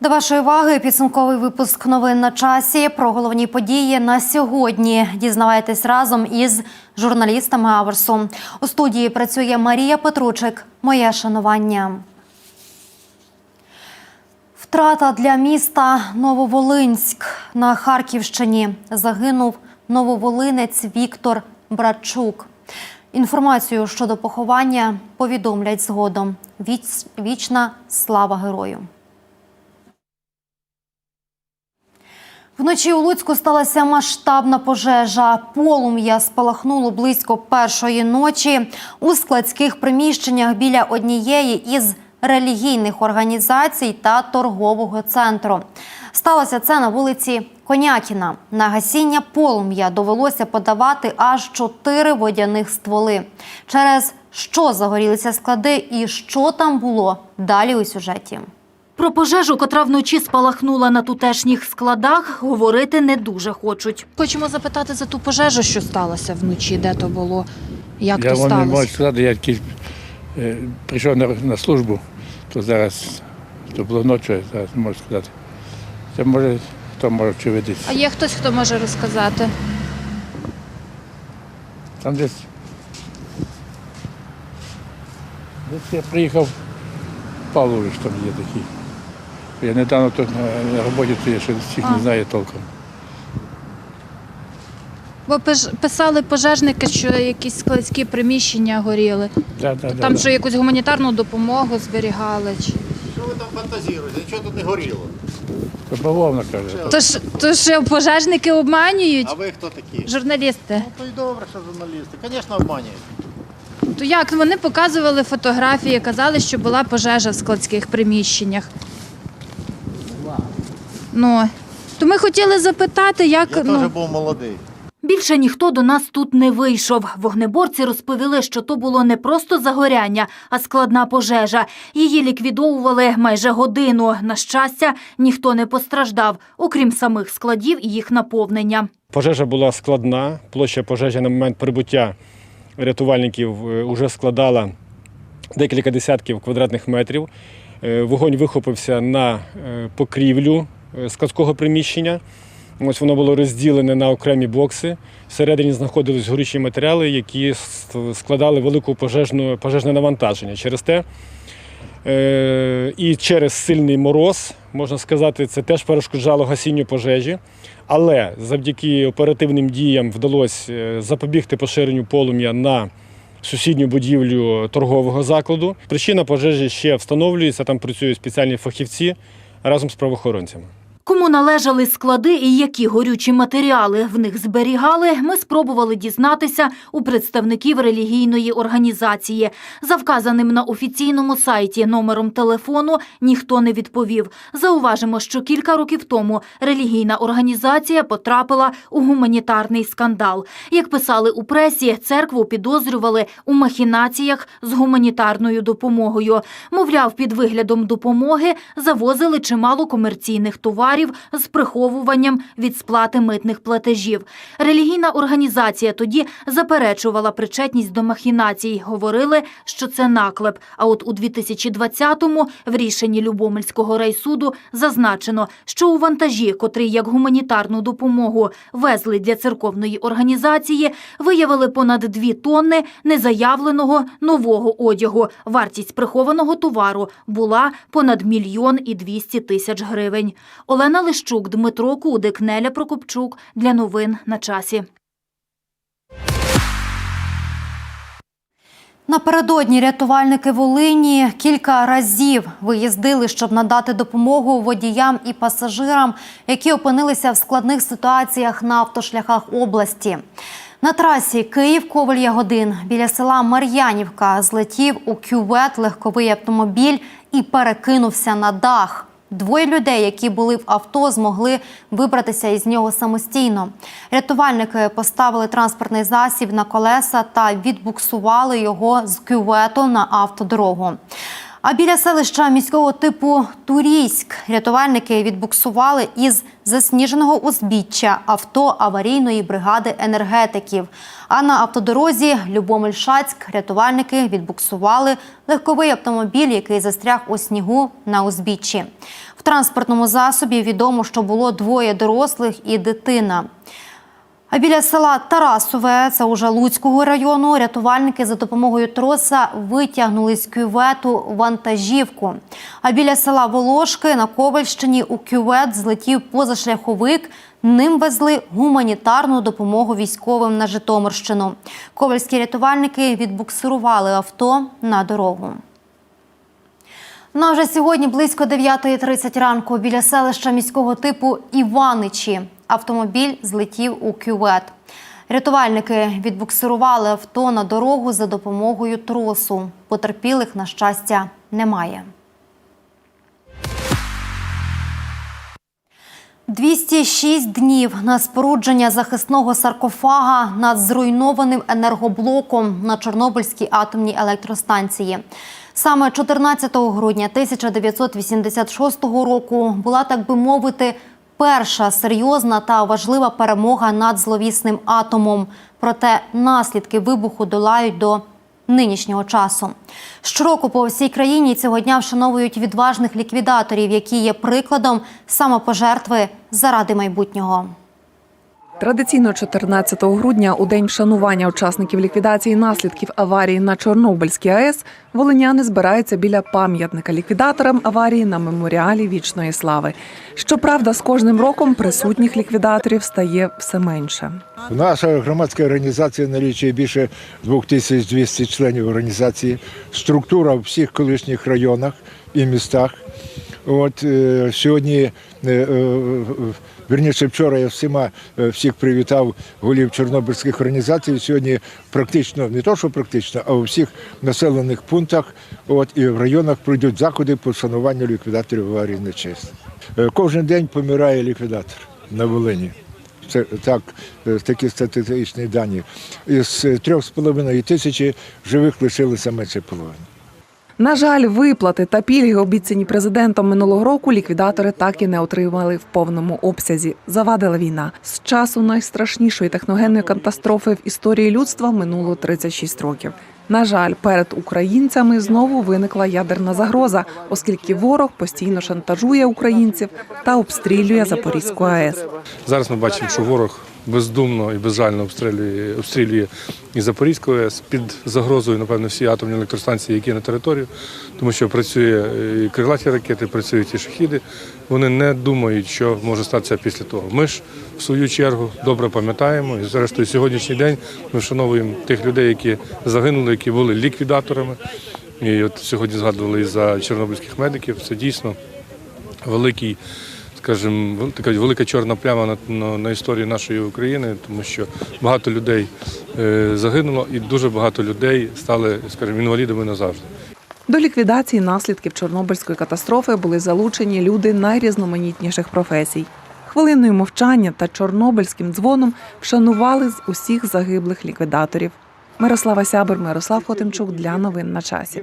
До вашої уваги підсумковий випуск новин на часі про головні події на сьогодні. Дізнавайтесь разом із журналістами Аверсу. У студії працює Марія Петручик. Моє шанування. Втрата для міста Нововолинськ на Харківщині загинув нововолинець Віктор Братчук. Інформацію щодо поховання повідомлять згодом. Віч- Вічна слава герою. Вночі у Луцьку сталася масштабна пожежа. Полум'я спалахнуло близько першої ночі у складських приміщеннях біля однієї із релігійних організацій та торгового центру. Сталося це на вулиці Конякіна. На гасіння полум'я довелося подавати аж чотири водяних стволи. Через що загорілися склади і що там було далі у сюжеті. Про пожежу, котра вночі спалахнула на тутешніх складах, говорити не дуже хочуть. Хочемо запитати за ту пожежу, що сталося вночі, де то було, як я то вам не можу сказати, я тільки е, прийшов на, на службу, то зараз то було ночі, зараз не можу сказати. Це може, хто може очевидець. А є хтось, хто може розказати? Там десь. Десь я приїхав, Павлович там є такий. Я недавно тут на, роботі, то я ще всіх А. не знаю толком. Бо писали пожежники, що якісь складські приміщення горіли. Да, да, да, Там да. що якусь гуманітарну допомогу зберігали. Чи... Що ви там фантазіруєте? Нічого тут не горіло. То бавовна каже. Тож, то що пожежники обманюють? А ви хто такі? Журналісти. Ну то й добре, що журналісти. Звісно, обманюють. То як вони показували фотографії, казали, що була пожежа в складських приміщеннях. Ну, то ми хотіли запитати, як Я ну, теж був молодий. Більше ніхто до нас тут не вийшов. Вогнеборці розповіли, що то було не просто загоряння, а складна пожежа. Її ліквідовували майже годину. На щастя, ніхто не постраждав, окрім самих складів і їх наповнення. Пожежа була складна. Площа пожежі на момент прибуття рятувальників вже складала декілька десятків квадратних метрів. Е, Вогонь вихопився на е, покрівлю е, складського приміщення. Ось воно було розділене на окремі бокси. Всередині знаходились горючі матеріали, які складали велику пожежну, пожежне навантаження. Через те Е, і через сильний мороз, можна сказати, це теж перешкоджало гасінню пожежі. Але завдяки оперативним діям вдалося е, запобігти поширенню полум'я на сусідню будівлю торгового закладу. Причина пожежі ще встановлюється, там працюють спеціальні фахівці разом з правоохоронцями. Кому належали склади і які горючі матеріали в них зберігали, ми спробували дізнатися у представників релігійної організації. За вказаним на офіційному сайті номером телефону ніхто не відповів. Зауважимо, що кілька років тому релігійна організація потрапила у гуманітарний скандал. Як писали у пресі, церкву підозрювали у махінаціях з гуманітарною допомогою. Мовляв, під виглядом допомоги завозили чимало комерційних товарів з приховуванням від сплати митних платежів. Релігійна організація тоді заперечувала причетність до махінацій. Говорили, що це наклеп. А от у 2020-му в рішенні Любомельського райсуду зазначено, що у вантажі, котрий як гуманітарну допомогу везли для церковної організації, виявили понад 2 тонни незаявленого нового одягу. Вартість прихованого товару була понад мільйон і 200 тисяч гривень. Олена Лищук, Дмитро Кудик, Неля Прокопчук. Для новин на часі. Напередодні рятувальники Волині кілька разів виїздили, щоб надати допомогу водіям і пасажирам, які опинилися в складних ситуаціях на автошляхах області. На трасі Київ-Ковель-Ягодин біля села Мар'янівка злетів у кювет легковий автомобіль і перекинувся на дах. Двоє людей, які були в авто, змогли вибратися із нього самостійно. Рятувальники поставили транспортний засіб на колеса та відбуксували його з кювету на автодорогу. А біля селища міського типу Турійськ рятувальники відбуксували із засніженого узбіччя авто аварійної бригади енергетиків. А на автодорозі Любомель-Шацьк рятувальники відбуксували легковий автомобіль, який застряг у снігу на узбіччі. В транспортному засобі відомо, що було двоє дорослих і дитина. А біля села Тарасове, це уже Луцького району, рятувальники за допомогою троса витягнули з кювету вантажівку. А біля села Волошки на Ковальщині у кювет злетів позашляховик. Ним везли гуманітарну допомогу військовим на Житомирщину. Ковальські рятувальники відбуксирували авто на дорогу. Ну а вже сьогодні близько 9.30 ранку біля селища міського типу Іваничі автомобіль злетів у кювет. Рятувальники відбуксирували авто на дорогу за допомогою тросу. Потерпілих, на щастя, немає. 206 днів на спорудження захисного саркофага над зруйнованим енергоблоком на Чорнобильській атомній електростанції. Саме 14 грудня 1986 року була, так би мовити, перша серйозна та важлива перемога над зловісним атомом. Проте наслідки вибуху долають до нинішнього часу. Щороку по всій країні цього дня вшановують відважних ліквідаторів, які є прикладом самопожертви заради майбутнього. Традиційно 14 грудня, у день вшанування учасників ліквідації наслідків аварії на Чорнобильській АЕС, волиняни збираються біля пам'ятника ліквідаторам аварії на меморіалі вічної слави. Щоправда, з кожним роком присутніх ліквідаторів стає все менше. Наша громадська організація налічує більше 2200 членів організації, структура в всіх колишніх районах і містах. От е, сьогодні, е, е, вірніше, вчора я всіма е, всіх привітав голів чорнобильських організацій. Сьогодні практично не то, що практично, а у всіх населених пунктах, от і в районах пройдуть заходи по вшануванню ліквідаторів аварії на честь. Е, Кожен день помирає ліквідатор на Волині. Це так, е, такі статистичні дані. Із е, трьох з половиною тисячі живих лишилося менше половини. На жаль, виплати та пільги, обіцяні президентом минулого року, ліквідатори так і не отримали в повному обсязі. Завадила війна. З часу найстрашнішої техногенної катастрофи в історії людства минуло 36 років. На жаль, перед українцями знову виникла ядерна загроза, оскільки ворог постійно шантажує українців та обстрілює Запорізьку АЕС. Зараз ми бачимо, що ворог бездумно і безжально обстрілює, обстрілює і Запорізьку АЕС під загрозою, напевно, всі атомні електростанції, які на територію, тому що працює і крилаті ракети, працюють і шахіди. Вони не думають, що може статися після того. Ми ж в свою чергу добре пам'ятаємо, і зрештою сьогоднішній день ми вшановуємо тих людей, які загинули, які були ліквідаторами. І от сьогодні згадували і за чорнобильських медиків. Це дійсно великий, скажімо, така велика чорна пляма на, на, на історії нашої України, тому що багато людей е, загинуло, і дуже багато людей стали, скажімо, інвалідами назавжди. До ліквідації наслідків Чорнобильської катастрофи були залучені люди найрізноманітніших професій. Хвилиною мовчання та чорнобильським дзвоном вшанували з усіх загиблих ліквідаторів. Мирослава Сябер, Мирослав Хотимчук для новин на часі.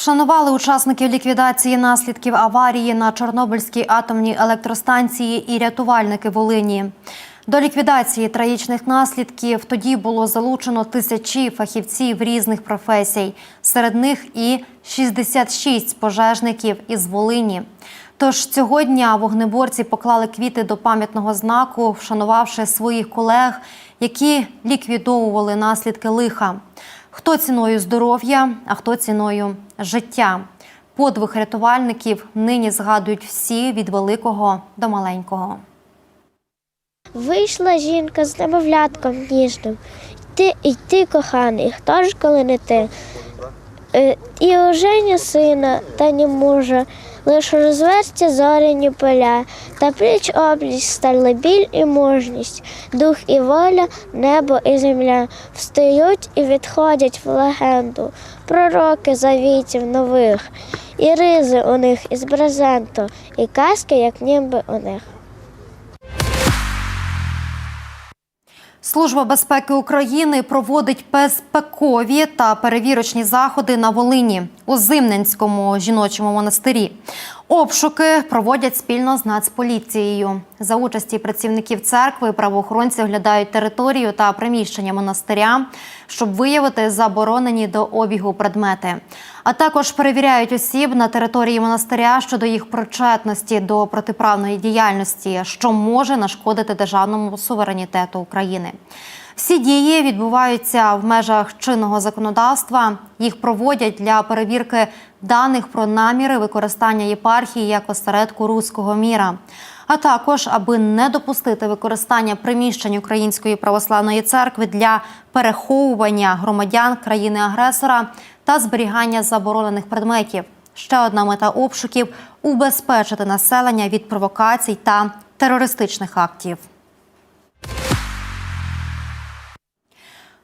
Вшанували учасників ліквідації наслідків аварії на Чорнобильській атомній електростанції і рятувальники Волині. До ліквідації трагічних наслідків тоді було залучено тисячі фахівців різних професій. Серед них і 66 пожежників із Волині. Тож цього дня вогнеборці поклали квіти до пам'ятного знаку, вшанувавши своїх колег, які ліквідовували наслідки лиха. Хто ціною здоров'я, а хто ціною життя. Подвиг рятувальників нині згадують всі від великого до маленького. Вийшла жінка з немовлятком ніжним. Ти, і ти, коханий, хто ж коли не ти? Е, і оженя сина, та ні мужа, лиш розверті зоряні поля, та пліч обліч стали біль і мужність, дух і воля, небо і земля встають і відходять в легенду, пророки завітів нових, і ризи у них із брезенту, і казки, як ніби у них. Служба безпеки України проводить безпекові та перевірочні заходи на Волині у Зимненському жіночому монастирі. Обшуки проводять спільно з Нацполіцією. За участі працівників церкви правоохоронці оглядають територію та приміщення монастиря, щоб виявити заборонені до обігу предмети. А також перевіряють осіб на території монастиря щодо їх причетності до протиправної діяльності, що може нашкодити державному суверенітету України. Всі дії відбуваються в межах чинного законодавства. Їх проводять для перевірки даних про наміри використання єпархії як осередку руського міра, а також аби не допустити використання приміщень Української православної церкви для переховування громадян країни-агресора та зберігання заборонених предметів. Ще одна мета обшуків убезпечити населення від провокацій та терористичних актів.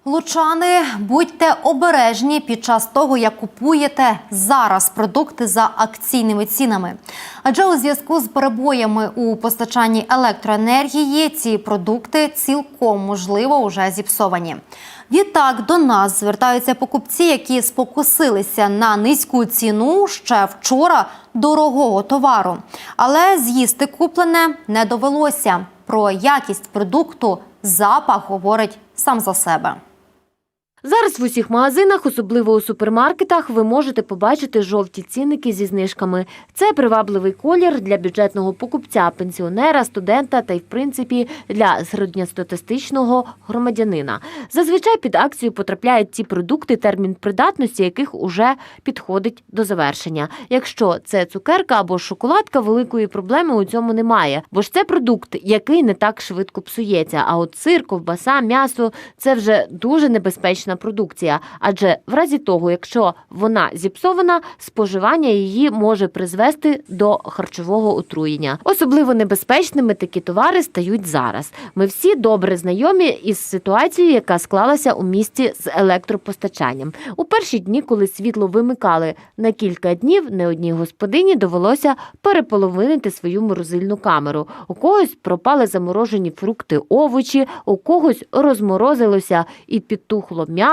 Лучани, будьте обережні під час того, як купуєте зараз продукти за акційними цінами. Адже у зв'язку з перебоями у постачанні електроенергії ці продукти цілком можливо вже зіпсовані. Відтак до нас звертаються покупці, які спокусилися на низьку ціну ще вчора дорогого товару. Але з'їсти куплене не довелося. Про якість продукту запах говорить сам за себе. Зараз в усіх магазинах, особливо у супермаркетах, ви можете побачити жовті цінники зі знижками. Це привабливий колір для бюджетного покупця, пенсіонера, студента та й, в принципі, для середньостатистичного громадянина. Зазвичай під акцію потрапляють ті продукти, термін придатності яких уже підходить до завершення. Якщо це цукерка або шоколадка, великої проблеми у цьому немає, бо ж це продукт, який не так швидко псується. А от сир, ковбаса, м'ясо це вже дуже небезпечна продукція. Адже в разі того, якщо вона зіпсована, споживання її може призвести до харчового отруєння. Особливо небезпечними такі товари стають зараз. Ми всі добре знайомі із ситуацією, яка склалася у місті з електропостачанням. У перші дні, коли світло вимикали на кілька днів, не одній господині довелося переполовинити свою морозильну камеру. У когось пропали заморожені фрукти, овочі, у когось розморозилося і підтухло м'ясо,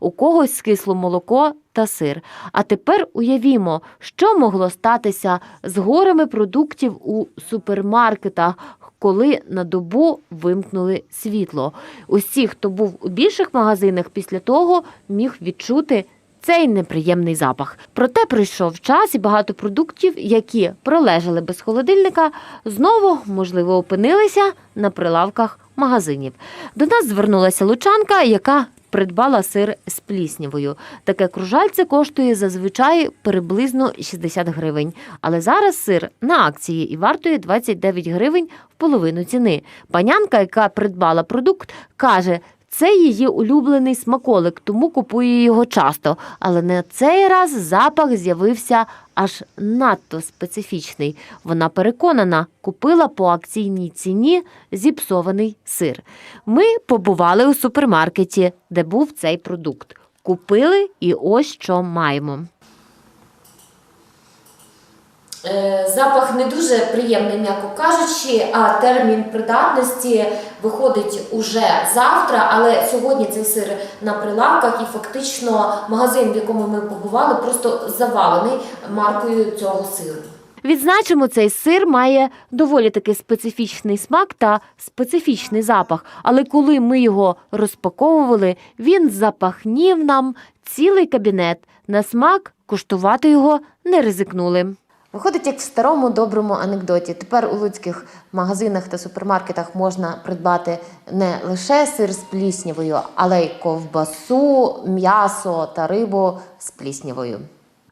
у когось скисло молоко. Та сир. А тепер уявімо, що могло статися з горами продуктів у супермаркетах, коли на добу вимкнули світло. Усі, хто був у більших магазинах після того, міг відчути цей неприємний запах. Проте прийшов час, і багато продуктів, які пролежали без холодильника, знову можливо опинилися на прилавках магазинів. До нас звернулася лучанка, яка придбала сир з пліснявою. Таке кружальце коштує зазвичай приблизно 60 гривень. Але зараз сир на акції і вартує 29 гривень в половину ціни. Панянка, яка придбала продукт, каже. Це її улюблений смаколик, тому купує його часто. Але на цей раз запах з'явився аж надто специфічний. Вона переконана, купила по акційній ціні зіпсований сир. Ми побували у супермаркеті, де був цей продукт. Купили і ось що маємо. Е, Запах не дуже приємний, м'яко кажучи, а термін придатності виходить уже завтра. Але сьогодні цей сир на прилавках і фактично магазин, в якому ми побували, просто завалений маркою цього сиру. Відзначимо, цей сир має доволі таки специфічний смак та специфічний запах. Але коли ми його розпаковували, він запахнів нам цілий кабінет. На смак куштувати його не ризикнули. Виходить, як в старому доброму анекдоті. Тепер у луцьких магазинах та супермаркетах можна придбати не лише сир з пліснявою, але й ковбасу, м'ясо та рибу з пліснявою.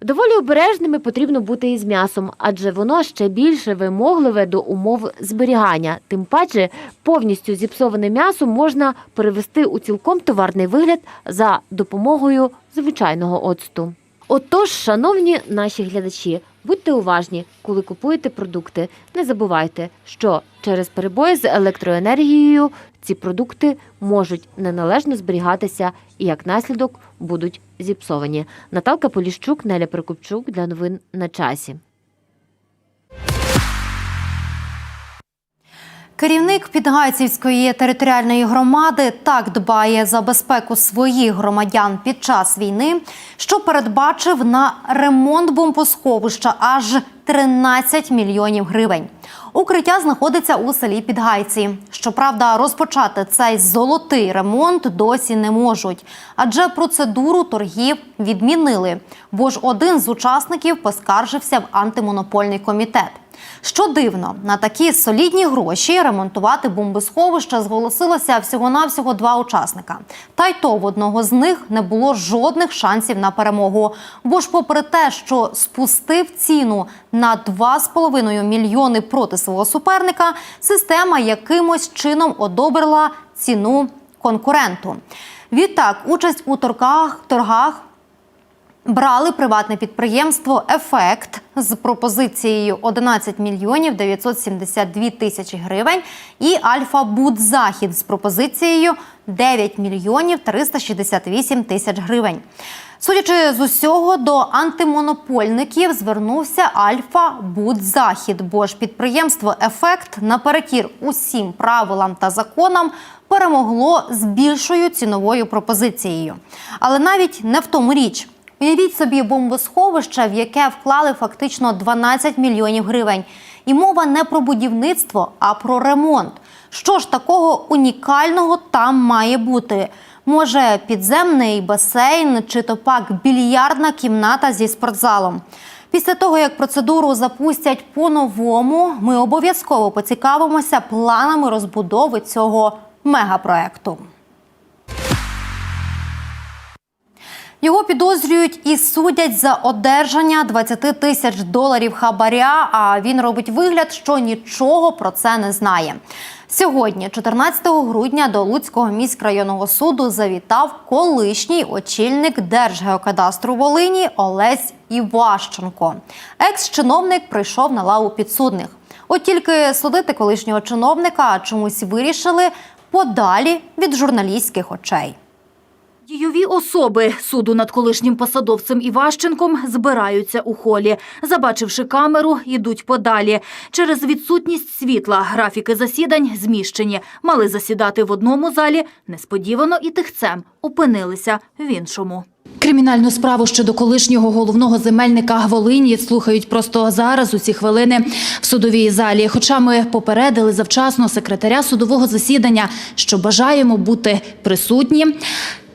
Доволі обережними потрібно бути із м'ясом, адже воно ще більше вимогливе до умов зберігання. Тим паче повністю зіпсоване м'ясо можна перевести у цілком товарний вигляд за допомогою звичайного оцту. Отож, шановні наші глядачі, будьте уважні, коли купуєте продукти. Не забувайте, що через перебої з електроенергією ці продукти можуть неналежно зберігатися і як наслідок будуть зіпсовані. Наталка Поліщук, Неля Прокопчук для новин на часі. Керівник Підгайцівської територіальної громади так дбає за безпеку своїх громадян під час війни, що передбачив на ремонт бомбосховища аж 13 мільйонів гривень. Укриття знаходиться у селі Підгайці. Щоправда, розпочати цей золотий ремонт досі не можуть, адже процедуру торгів відмінили. Бо ж один з учасників поскаржився в антимонопольний комітет. Що дивно, на такі солідні гроші ремонтувати бомбосховища зголосилося всього-навсього два учасника. Та й то в одного з них не було жодних шансів на перемогу. Бо ж, попри те, що спустив ціну на 2,5 мільйони проти свого суперника, система якимось чином одобрила ціну конкуренту. Відтак, участь у торгах, торгах брали приватне підприємство Ефект з пропозицією 11 мільйонів 972 тисячі гривень і Альфа Будзахід з пропозицією 9 мільйонів 368 тисяч гривень. Судячи з усього, до антимонопольників звернувся Альфа Будзахід, бо ж підприємство Ефект наперекір усім правилам та законам перемогло з більшою ціновою пропозицією. Але навіть не в тому річ. Уявіть собі бомбосховище, в яке вклали фактично 12 мільйонів гривень. І мова не про будівництво, а про ремонт. Що ж такого унікального там має бути? Може, підземний басейн чи то пак більярдна кімната зі спортзалом. Після того, як процедуру запустять по-новому, ми обов'язково поцікавимося планами розбудови цього мегапроекту. Його підозрюють і судять за одержання 20 тисяч доларів хабаря. А він робить вигляд, що нічого про це не знає. Сьогодні, 14 грудня, до Луцького міськрайонного суду завітав колишній очільник Держгеокадастру Волині Олесь Іващенко. Екс-чиновник прийшов на лаву підсудних. От тільки судити колишнього чиновника чомусь вирішили подалі від журналістських очей. Дійові особи суду над колишнім посадовцем Іващенком збираються у холі. Забачивши камеру, йдуть подалі. Через відсутність світла графіки засідань зміщені. Мали засідати в одному залі, несподівано і тихцем опинилися в іншому. Кримінальну справу щодо колишнього головного земельника Волині слухають просто зараз у ці хвилини в судовій залі. Хоча ми попередили завчасно секретаря судового засідання, що бажаємо бути присутні.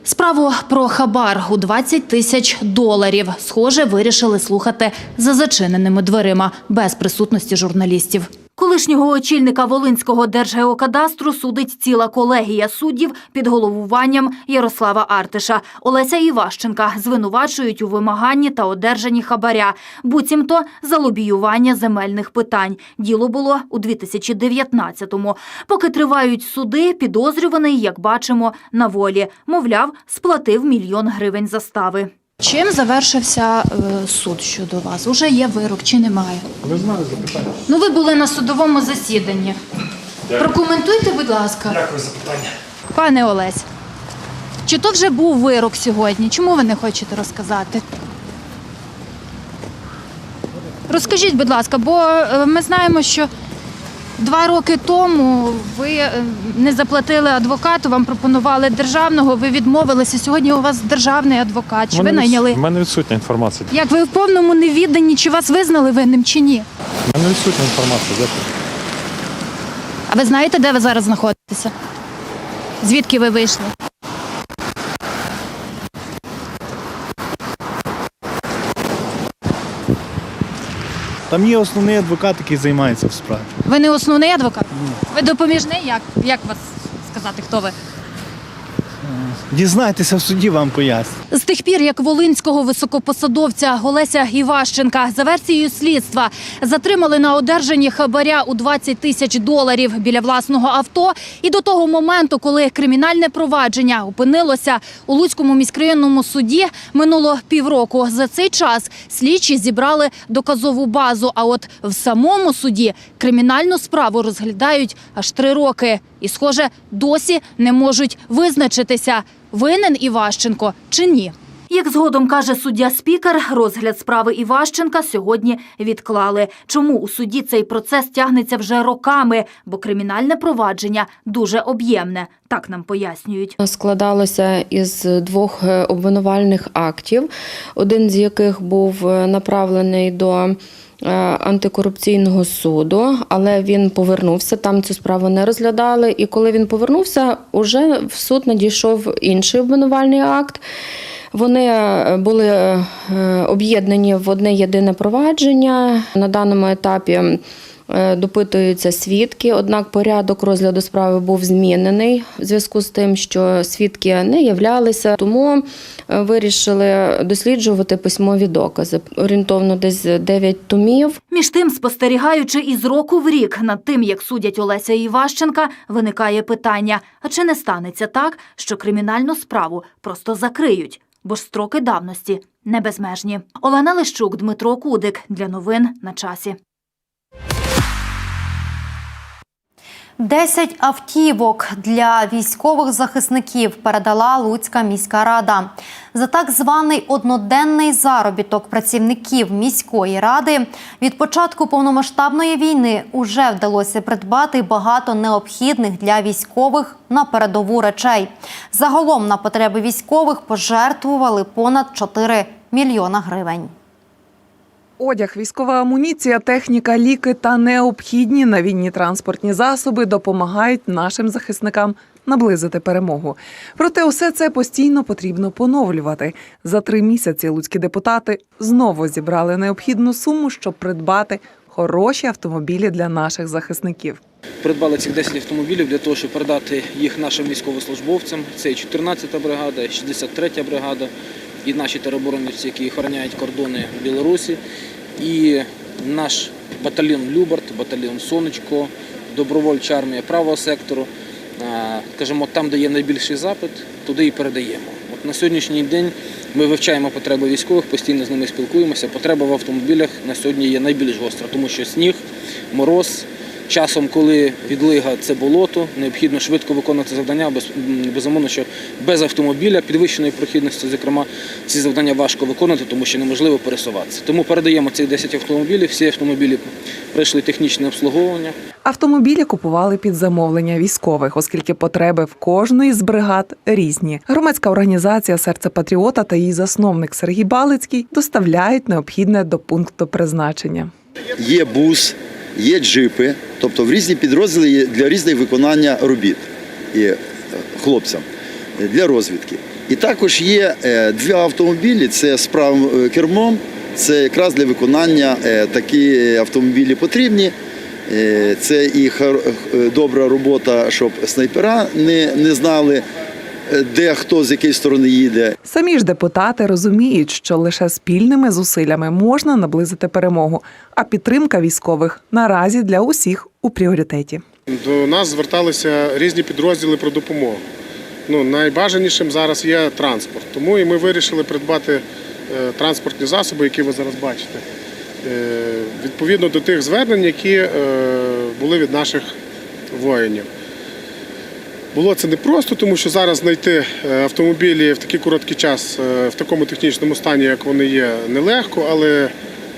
Справу про хабар у 20 тисяч доларів, схоже, вирішили слухати за зачиненими дверима без присутності журналістів. Колишнього очільника Волинського держгеокадастру судить ціла колегія суддів під головуванням Ярослава Артиша. Олеся Іващенка звинувачують у вимаганні та одержанні хабаря, буцімто за лобіювання земельних питань. Діло було у 2019-му. Поки тривають суди, підозрюваний, як бачимо, на волі. Мовляв, сплатив мільйон гривень застави. Чим завершився е, суд щодо вас? Уже є вирок чи немає? Ви знали запитання? Ну, ви були на судовому засіданні. Прокоментуйте, будь ласка. Дякую за питання. Пане Олесь, чи то вже був вирок сьогодні? Чому ви не хочете розказати? Розкажіть, будь ласка, бо е, ми знаємо, що два роки тому ви е, не заплатили адвокату, вам пропонували державного, ви відмовилися. Сьогодні у вас державний адвокат. Чи ви найняли? У мене відсутня інформація. Як ви в повному невідданні, чи вас визнали винним, чи ні? У мене відсутня інформація. Дякую. А ви знаєте, де ви зараз знаходитеся? Звідки ви вийшли? Там є основний адвокат, який займається в справі. Ви не основний адвокат? Ви допоміжний? Як, як вас сказати, хто ви? Дізнайтеся в суді, вам пояснять. З тих пір, як волинського високопосадовця Олеся Іващенка за версією слідства затримали на одержанні хабаря у 20 тисяч доларів біля власного авто, і до того моменту, коли кримінальне провадження опинилося у Луцькому міськрайонному суді, минуло півроку. За цей час слідчі зібрали доказову базу. А от в самому суді кримінальну справу розглядають аж три роки. І, схоже, досі не можуть визначитися, винен Іващенко чи ні. Як згодом каже суддя-спікер, розгляд справи Іващенка сьогодні відклали. Чому у суді цей процес тягнеться вже роками? Бо кримінальне провадження дуже об'ємне. Так нам пояснюють. складалося із двох е, обвинувальних актів, один з яких був е, направлений до антикорупційного суду, але він повернувся. Там цю справу не розглядали. І коли він повернувся, уже в суд надійшов інший обвинувальний акт. Вони е, були е, об'єднані в одне єдине провадження. На даному етапі е, допитуються свідки, однак порядок розгляду справи був змінений в зв'язку з тим, що свідки не являлися, тому е, вирішили досліджувати письмові докази. Орієнтовно десь 9 томів. Між тим, спостерігаючи із року в рік над тим, як судять Олеся Іващенка, виникає питання: а чи не станеться так, що кримінальну справу просто закриють? Бо ж строки давності не безмежні. Олена Лищук, Дмитро Кудик для новин на часі. 10 автівок для військових захисників передала Луцька міська рада. За так званий одноденний заробіток працівників міської ради від початку повномасштабної війни уже вдалося придбати багато необхідних для військових на передову речей. Загалом на потреби військових пожертвували понад 4 мільйона гривень. Одяг, військова амуніція, техніка, ліки та необхідні на війні транспортні засоби допомагають нашим захисникам наблизити перемогу. Проте усе це постійно потрібно поновлювати. За три місяці луцькі депутати знову зібрали необхідну суму, щоб придбати хороші автомобілі для наших захисників. Придбали цих 10 автомобілів для того, щоб передати їх нашим військовослужбовцям. Це і 14-та бригада, і 63-я бригада, і наші тероборонівці, які охороняють кордони Білорусі, і наш батальйон Любарт, батальйон Сонечко, добровольча армія правого сектору. Скажімо, там, де є найбільший запит, туди і передаємо. От на сьогоднішній день ми вивчаємо потреби військових, постійно з ними спілкуємося. Потреба в автомобілях на сьогодні є найбільш гостра, тому що сніг, мороз. Часом, коли відлига це болото, необхідно швидко виконувати завдання, без- безумовно, що без автомобіля, підвищеної прохідності, зокрема, ці завдання важко виконати, тому що неможливо пересуватися. Тому передаємо ці 10 автомобілів. Всі автомобілі пройшли технічне обслуговування. Автомобілі купували під замовлення військових, оскільки потреби в кожної з бригад різні. Громадська організація Серце Патріота та її засновник Сергій Балицький доставляють необхідне до пункту призначення. є бус, є джипи, тобто в різні підрозділи є для різних виконання робіт і е, хлопцям е, для розвідки. І також є е, два автомобілі: це з правим кермом, це якраз для виконання такі автомобілі потрібні. Це і добра робота, щоб снайпера не, не знали, де хто з якої сторони їде. Самі ж депутати розуміють, що лише спільними зусиллями можна наблизити перемогу, а підтримка військових наразі для усіх у пріоритеті. До нас зверталися різні підрозділи про допомогу. Ну, найбажанішим зараз є транспорт. Тому і ми вирішили придбати е, транспортні засоби, які ви зараз бачите, е, відповідно до тих звернень, які е, були від наших воїнів. Було це непросто, тому що зараз знайти е, автомобілі в такий короткий час е, в такому технічному стані, як вони є, нелегко, але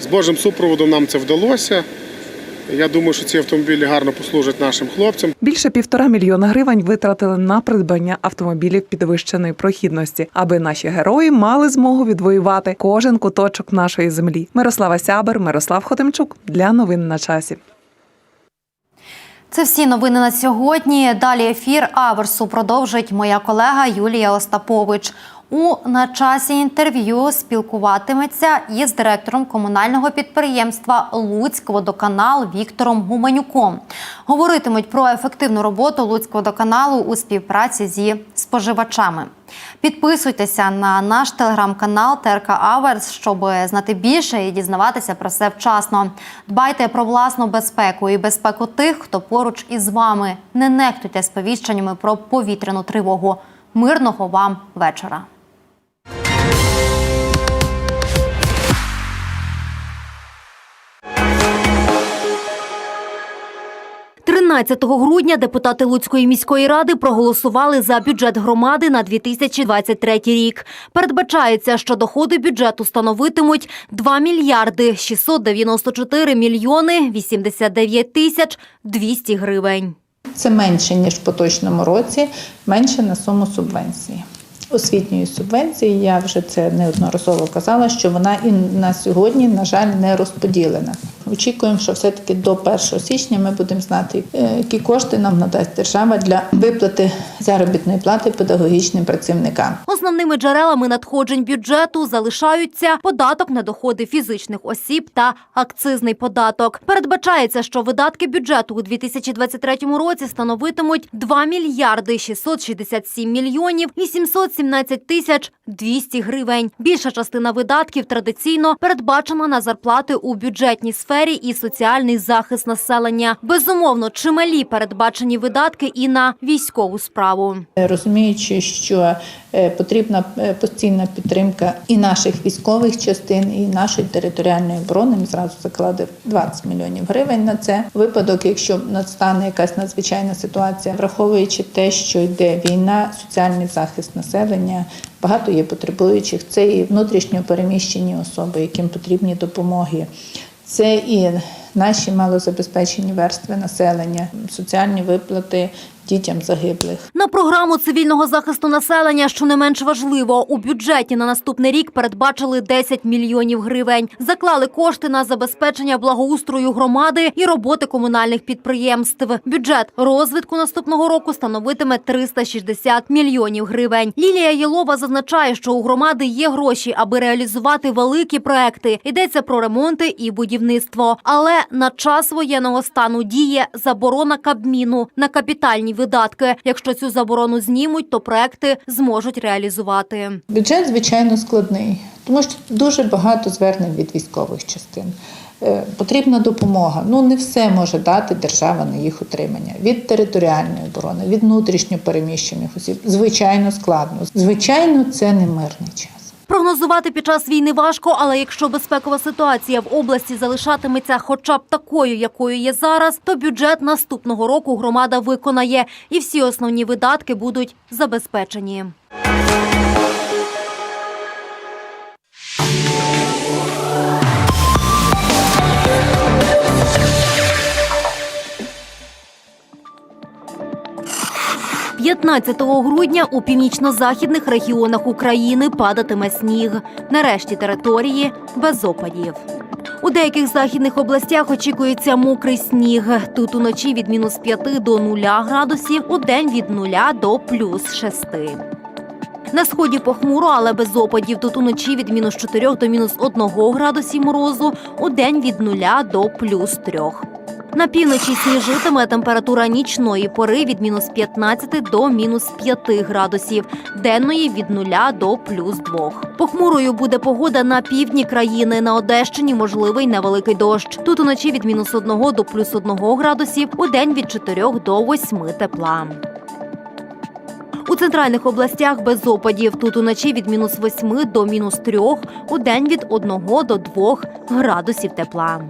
з Божим супроводом нам це вдалося. Я думаю, що ці автомобілі гарно послужать нашим хлопцям. Більше півтора мільйона гривень витратили на придбання автомобілів підвищеної прохідності, аби наші герої мали змогу відвоювати кожен куточок нашої землі. Мирослава Сябер, Мирослав Хотимчук для новин на часі. Це всі новини на сьогодні. Далі ефір Аверсу продовжить моя колега Юлія Остапович. У на часі інтерв'ю спілкуватиметься із директором комунального підприємства Луцькводоканал Віктором Гуменюком. Говоритимуть про ефективну роботу Луцькводоканалу у співпраці зі споживачами. Підписуйтеся на наш телеграм-канал ТРК Аверс, щоб знати більше і дізнаватися про все вчасно. Дбайте про власну безпеку і безпеку тих, хто поруч із вами. Не нехтуйте сповіщеннями про повітряну тривогу. Мирного вам вечора. 17 грудня депутати Луцької міської ради проголосували за бюджет громади на 2023 рік. Передбачається, що доходи бюджету становитимуть 2 мільярди 694 мільйони 89 тисяч 200 гривень. Це менше, ніж в поточному році, менше на суму субвенції. Освітньої субвенції, я вже це неодноразово казала, що вона і на сьогодні, на жаль, не розподілена. Очікуємо, що все-таки до 1 січня ми будемо знати, е, які кошти нам надасть держава для виплати заробітної плати педагогічним працівникам. Основними джерелами надходжень бюджету залишаються податок на доходи фізичних осіб та акцизний податок. Передбачається, що видатки бюджету у 2023 році становитимуть 2 мільярди 667 мільйонів 817 тисяч 200 гривень. Більша частина видатків традиційно передбачена на зарплати у бюджетній сфері і соціальний захист населення. Безумовно, чималі передбачені видатки і на військову справу. Розуміючи, що е, потрібна е, постійна підтримка і наших військових частин, і нашої територіальної оборони, ми зразу заклади 20 мільйонів гривень на це. Випадок, якщо настане якась надзвичайна ситуація, враховуючи те, що йде війна, соціальний захист населення. Багато є потребуючих. Це і внутрішньо переміщені особи, яким потрібні допомоги. Це і наші малозабезпечені верстви населення, соціальні виплати дітям загиблих. На програму цивільного захисту населення, що не менш важливо, у бюджеті на наступний рік передбачили 10 мільйонів гривень. Заклали кошти на забезпечення благоустрою громади і роботи комунальних підприємств. Бюджет розвитку наступного року становитиме 360 мільйонів гривень. Лілія Єлова зазначає, що у громади є гроші, аби реалізувати великі проекти. Йдеться про ремонти і будівництво. Але на час воєнного стану діє заборона Кабміну на капітальні видатки. Якщо цю заборону знімуть, то проекти зможуть реалізувати. Бюджет, звичайно, складний, тому що дуже багато звернень від військових частин. Е, Потрібна допомога. Ну не все може дати держава на їх утримання від територіальної оборони, від внутрішньо переміщених осіб. Звичайно, складно. Звичайно, це не мирний час. Прогнозувати під час війни важко, але якщо безпекова ситуація в області залишатиметься хоча б такою, якою є зараз, то бюджет наступного року громада виконає і всі основні видатки будуть забезпечені. – 15 грудня у північно-західних регіонах України падатиме сніг. Нарешті території без опадів. У деяких західних областях очікується мокрий сніг. Тут уночі від мінус 5 до 0 градусів, у день від 0 до плюс 6. На сході похмуро, але без опадів. Тут уночі від мінус 4 до мінус 1 градусів морозу, у день від 0 до плюс 3. На півночі сніжитиме температура нічної пори від мінус 15 до мінус 5 градусів, денної від 0 до плюс 2. Похмурою буде погода на півдні країни. На Одещині можливий невеликий дощ. Тут уночі від мінус 1 до плюс 1 градусів, у день від 4 до 8 тепла. У центральних областях без опадів. Тут уночі від мінус 8 до мінус 3, у день від 1 до 2 градусів тепла.